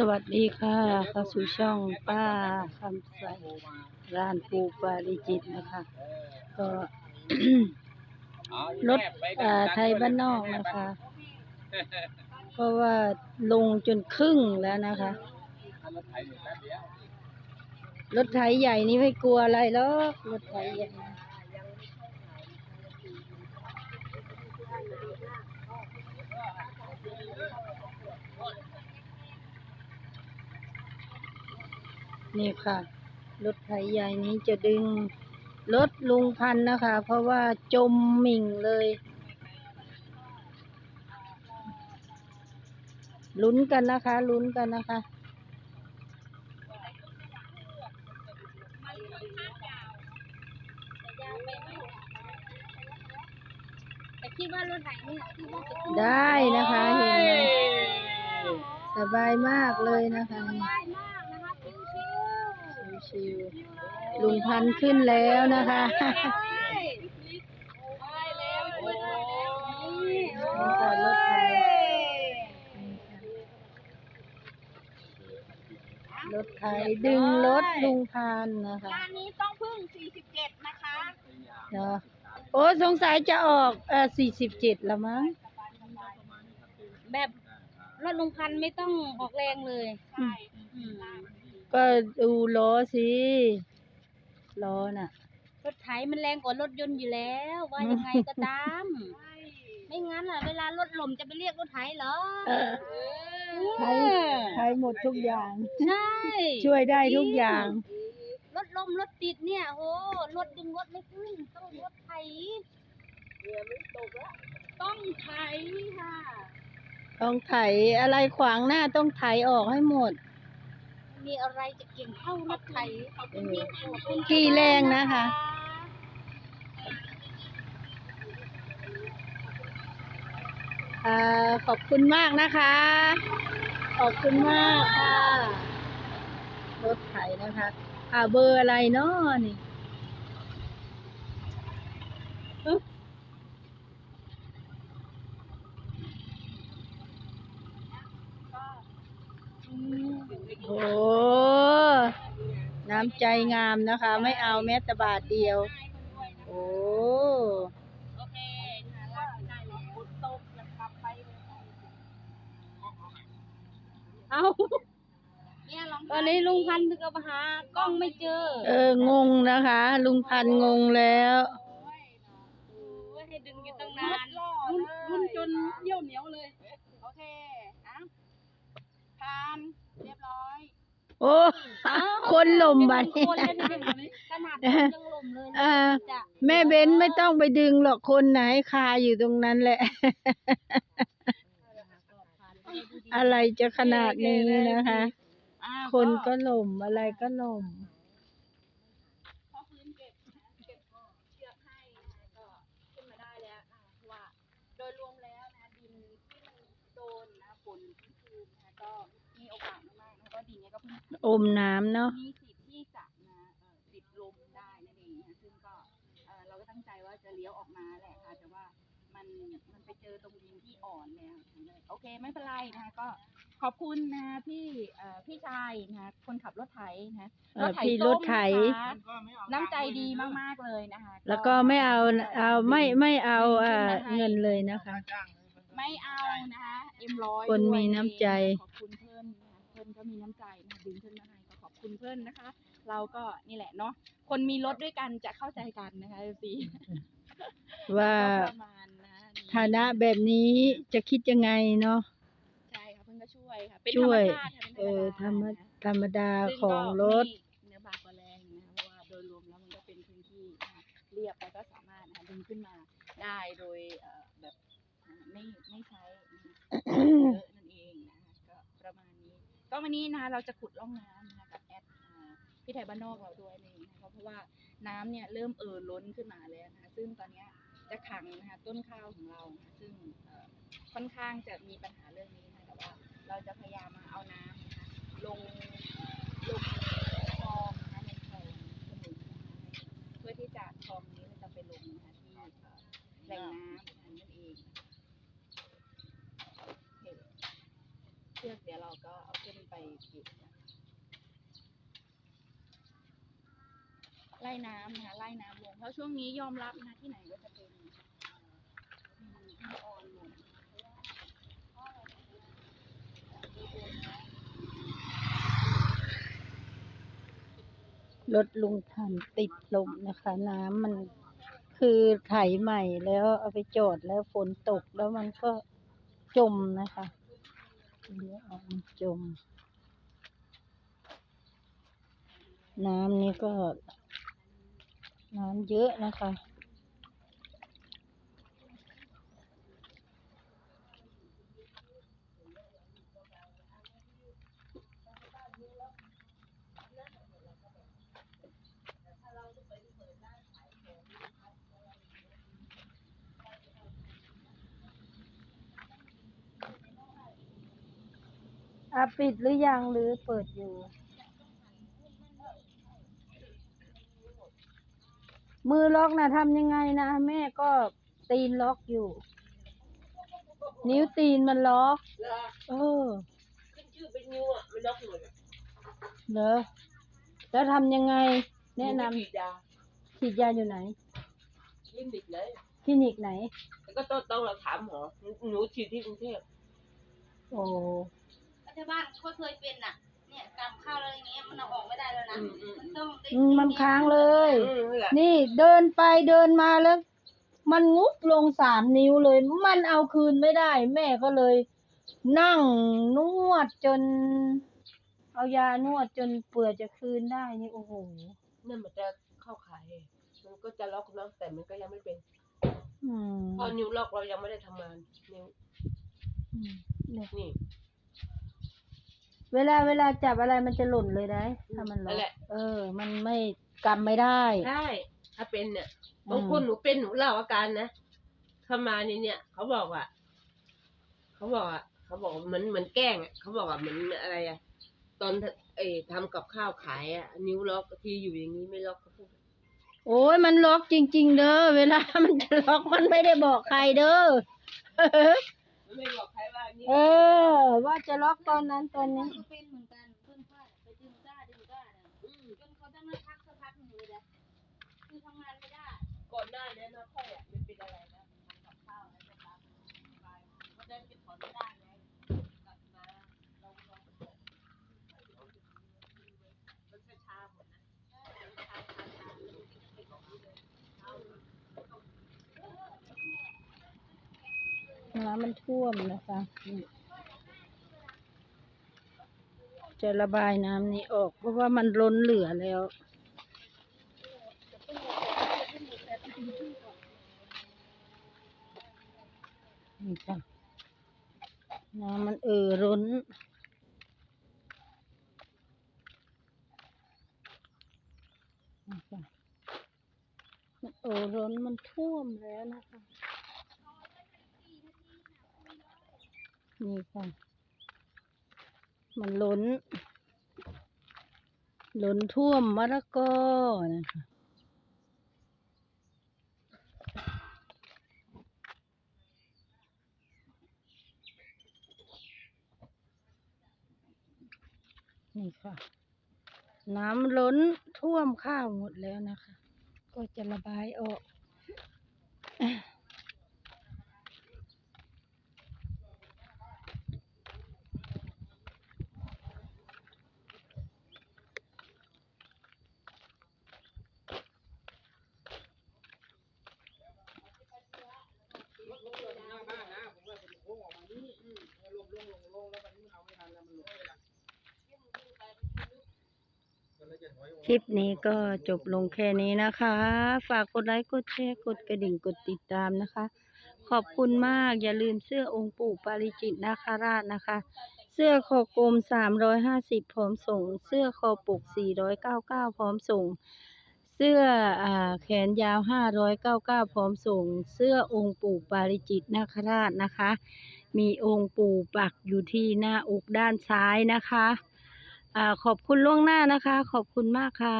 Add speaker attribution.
Speaker 1: สวัสดีค่ะเข้าสู่ช่องป้าคำใสร้านปูปาริจิตนะคะ ก็ รถอ่อไทยบ้านนอกนะคะ เพราะว่าลงจนครึ่งแล้วนะคะ รถไถใหญ่นี่ไม่กลัวอะไรหรอกรถไถใหญ่ นี่ค่ะ รถไถใหญ่นี้จะดึงรถลุงพันนะคะ เพราะว่าจมหมิ่งเลยลุ้นกันนะคะลุ้นกันนะคะ
Speaker 2: แต่คิดว่ารถไหนเนี่ย
Speaker 1: ได้นะคะเห็นไหมสบายมากเลยนะคะ
Speaker 2: ชิว
Speaker 1: ลุงพันธุ์ขึ้นแล้วนะคะรถไถ
Speaker 2: ย
Speaker 1: ดึงรถลุงพันธุ์นะคะ
Speaker 2: ร้านนี้ต้องพึ่ง 47 นะคะ
Speaker 1: เนาะโอ้สงสัยจะออกเออสี่สิบเจ็ดละมั้ง
Speaker 2: แบบรถลุงพันธุ์ไม่ต้องออกแรงเลย
Speaker 1: อืม
Speaker 2: อืม
Speaker 1: ก็ดูล้อสิล้อน่ะ
Speaker 2: รถไถมันแรงกว่ารถยนต์อยู่แล้ว ว่ายังไงก็ตาม ไม่งั้นล่ะ เวลารถหล่มจะไปเรียกรถไถเหรอ
Speaker 1: เออ ใช้ใช้หมดทุกอย่าง
Speaker 2: ใช่
Speaker 1: ช่วยได้ทุกอย่าง
Speaker 2: รถลมรถติดเนี่ยโหรถดึงรถไม่ขึ้นต้องรถไถต้องไถค่ะ
Speaker 1: ต้องไถอะไรขวางหน้าต้องไถออกให้หมด
Speaker 2: มีอะไรจะเก่งเท่ารถไถขอบคุณพี่ขอบคุณ
Speaker 1: กี่แรงนะคะอขอบคุณมากนะคะ ขอบคุณมากค่ะ รถไถนะคะ อ่าเบอร์อะไรเนาะนี่โอ้ น้ำใจงามนะคะ ไม่เอาแม้แต่บาทเดียว โอ้
Speaker 2: เอาตอนนี้ลุงพันธุ์ก็มาหากล้องไม่เจอ
Speaker 1: เออ งงนะคะ ลุงพันธ์งงแล้ว
Speaker 2: ให้ดึงอยู่ตั้งนานรุ่นรุ่นจนเยี่ยวเหนียวเลย โอเคอะทานเรียบร้อย
Speaker 1: โอ้คนหลมบัดนี้
Speaker 2: คนเล่นเกมนี้ขนาดคนยังหลมเลย
Speaker 1: อ่า
Speaker 2: จะ
Speaker 1: แม่เบ้นไม่ต้องไปดึงหรอกคนไหนคาอยู่ตรงนั้นแหละ อะไรจะขนาดนี้นะคะ
Speaker 2: อ่า
Speaker 1: คนก็หล่มอะไรก็หล่ม
Speaker 2: พอพื้นเก็บนะเก็บเชือกให้นะคะก็ขึ้นมาได้แล้วนะคะเพราะว่าโดยรวมแล้วนะดินที่มันโดนนะฝนที่คืนนะคะก็ มีโอกาสมากๆนะคะก็ดินเนี้ยก็เพิ่ง
Speaker 1: อมน้ำเนาะ
Speaker 2: มีสิทธิ์ที่จะนะเอ่อติดลมได้นั่นเองนะคะซึ่งก็เอ่อเราก็ตั้งใจว่าจะเลี้ยวออกมาแหละค่ะแต่ว่ามันมันไปเจอตรงดินที่อ่อนแล้วนะคะโอเคไม่เป็นไรนะคะก็ขอบคุณนะพี่เอ่อพี่ชายนะคะคนขับรถไถนะคะ
Speaker 1: เอ่อพี่รถไถ
Speaker 2: นะคะน้ำใจดีมากๆเลยนะคะ
Speaker 1: แล้วก็ไม่เอา เอาไม่ไม่เอาเอ่อเงินเลยนะคะ
Speaker 2: ไม่เอานะคะเอ็มร้อย
Speaker 1: คนมีน้ำใจ
Speaker 2: ขอบคุณเพื่อนนะคะเพื่อนก็มีน้ำใจนะคะดึงเพื่อนมาให้ก็ขอบคุณเพื่อนนะคะ เราก็นี่แหละเนาะคนมีรถด้วยกันจะเข้าใจกันนะคะสี
Speaker 1: ว่า
Speaker 2: ประมาณนะนี่
Speaker 1: ฐานะแบบนี้จะคิดยังไงเนาะ
Speaker 2: ใช่ค่ะเพื่อนก็ช่วยค่ะเป็นธร
Speaker 1: ช่
Speaker 2: ร
Speaker 1: ว
Speaker 2: ม
Speaker 1: ย
Speaker 2: ชาติค่ะ
Speaker 1: เออธรรม
Speaker 2: เป็นธรรมดานะคะ
Speaker 1: ธรรมดา
Speaker 2: ซึ่
Speaker 1: ของรถ
Speaker 2: ก็ไม่เนื้อบากกว่าแรงนะคะเพราะว่าโดยรวมแล้วมันก็เป็นพื้นที่นะคะเรียบแล้วก็สามารถนะคะดึงขึ้นมาได้โดยเอ่อแบบอ่าไม่ไม่ใช้เยอะนั่นเองนะคะก็ประมาณนี้ ก็วันนี้นะคะเราจะขุดร่องน้ำนะคะกับแอดพี่ไทยบ้านนอกเราด้วยนี่นะคะเพราะว่าน้ำเนี่ยเริ่มเอ่อล้นขึ้นมาแล้วนะคะซึ่งตอนนี้จะขังนะคะต้นข้าวของเรานะคะซึ่งค่อนข้างจะมีปัญหาเรื่องนี้นะคะแต่ว่าเราจะพยายามมาเอาน้ำนะคะลงลงคลองนะคะในคลองสมุนนะคะเพื่อที่จะคลองนี้มันจะไปลงนะคะที่แหล่งน้ำนะคะนั่นเองโอเค เชือกเดี๋ยวเราก็โอเค ไล่น้ำนะคะไล่น้ำลงเพราะช่วงนี้ยอมรับนะที่ไหนก็จะเป็นมีออนลง
Speaker 1: รถลุงทันติดลมนะคะ น้ำมันคือไถใหม่แล้วเอาไปจอดแล้วฝนตกแล้วมันก็จมนะคะเดี๋ยวเอามันจม น้ำนี่ก็ น้ำเยอะนะคะ อะปิดหรือยังหรือเปิดอยู่ มือล็อกนะทำยังไงนะ แม่ก็ตีนล็อกอยู่ นิ้วตีนมันล็อก
Speaker 3: เหรอ
Speaker 1: เออ
Speaker 3: ขึ้นชื่อเป็นนิ้วอะไม่ล็อกหมดอะ
Speaker 1: เหรอ แล้วทำยังไง แนะนำ
Speaker 3: ฉีดยา
Speaker 1: ฉีดยาอยู่ไหน
Speaker 3: คลินิกเลย
Speaker 1: คลินิกไหน
Speaker 3: แล้วก็ต้องต้องเราถามหมอหนูหนูฉีดที่กรุงเทพ
Speaker 1: โอ้
Speaker 4: รัฐบาลก็เคยเป็นน่ะ เนี่ยกำข้าวอะไรอย่างเงี้ยมันเอาออกไม่ได้แล้วนะ
Speaker 3: อืมอืม
Speaker 4: มันต้องได้
Speaker 1: อืมมันค้างเลย
Speaker 3: อืมนั่นแหละ
Speaker 1: นี่เดินไปเดินมาแล้ว มันงุบลงสามนิ้วเลย มันเอาคืนไม่ได้ แม่ก็เลย นั่งนวดจน เอายานวดจนเปื่อจะคืนได้นี่โอ้โห
Speaker 3: นั่นมันจะเข้าขายมันก็จะล็อกเนาะแต่มันก็ยังไม่เป็น
Speaker 1: อืม
Speaker 3: เพราะนิ้วล็อกเรายังไม่ได้ทำงานนิ้ว
Speaker 1: อืมเนี่ย
Speaker 3: นี่
Speaker 1: เวลาเวลาจับอะไรมันจะหล่นเลยได้ถ้ามันล็
Speaker 3: นั่
Speaker 1: อนก
Speaker 3: แหละ
Speaker 1: เออ มันไม่กำไม่ได้
Speaker 3: ใช่ถ้าเป็นเนี่ย
Speaker 1: อืม
Speaker 3: บางคนหนูเป็นหนูเล่าอาการนะเข้ามานี่เนี่ยเขาบอกว่าเขาบอกอะเขาบอกว่าเหมือนเหมือนแกล้งอะเขาบอกว่าเหมือนอะไรอะตอนเอยทำกับข้าวขายอะนิ้วล็อกที่อยู่อย่างนี้ไม่ล็อกเขาพูด
Speaker 1: โอ้ยมันล็อกจริง ๆ เด้อเวลามันจะล็อกมันไม่ได้บอกใครเด้อ
Speaker 3: ไม่บอกใครว่านี่
Speaker 1: เออ ว่าจะล็อกตอนนั้นตอนนี้
Speaker 4: ก็เป็นเหมือนกันเพื่อนพลาดไปดึงก้าดึงก้าเนี่ย
Speaker 3: อืม
Speaker 4: จนเขาต้องมาพักสักพักหนึ่งเลยนะคือทำงานไม่ได้
Speaker 3: ก่อนหน้านี้นะค่อยอะมันเป็นอะไรนะทำกับข้าวแล้วจะทำไปก็ได้เก็บของไม่ได้ไงกลับมาเราลองเปิดมันช้าๆหมดนะช้าๆช้าๆแล้วมันก็จะเป็นของนี้เลยเอา
Speaker 1: น้ำ มันท่วมนะคะจะระบายน้ำนี้ออก เพราะว่ามันล้นเหลือแล้ว นี่ค่ะน้ำมันเอ่อร้นนี่ค่ะมันเอ่อร้นมันท่วมแล้วนะคะ นี่ค่ะ มันล้น ล้นท่วมมะละกอนะคะนี่ค่ะ น้ำล้นท่วมข้าวหมดแล้วนะคะ ก็จะระบายออก คลิปนี้ก็จบลงแค่นี้นะคะ ฝากกดไลค์กดแชร์กดกระดิ่งกดติดตามนะคะ ขอบคุณมากอย่าลืมเสื้อองค์ปู่ปาริจิตนาคราชนะคะ เสื้อคอกลมสามร้อยห้าสิบพร้อมส่ง เสื้อคอปกสี่ร้อยเก้าเก้าพร้อมส่ง เสื้ออ่าแขนยาวห้าร้อยเก้าเก้าพร้อมส่ง เสื้อองค์ปู่ปาริจิตนาคราชนะคะ มีองค์ปู่ปักอยู่ที่หน้าอกด้านซ้ายนะคะ ขอบคุณล่วงหน้านะคะ ขอบคุณมากค่ะ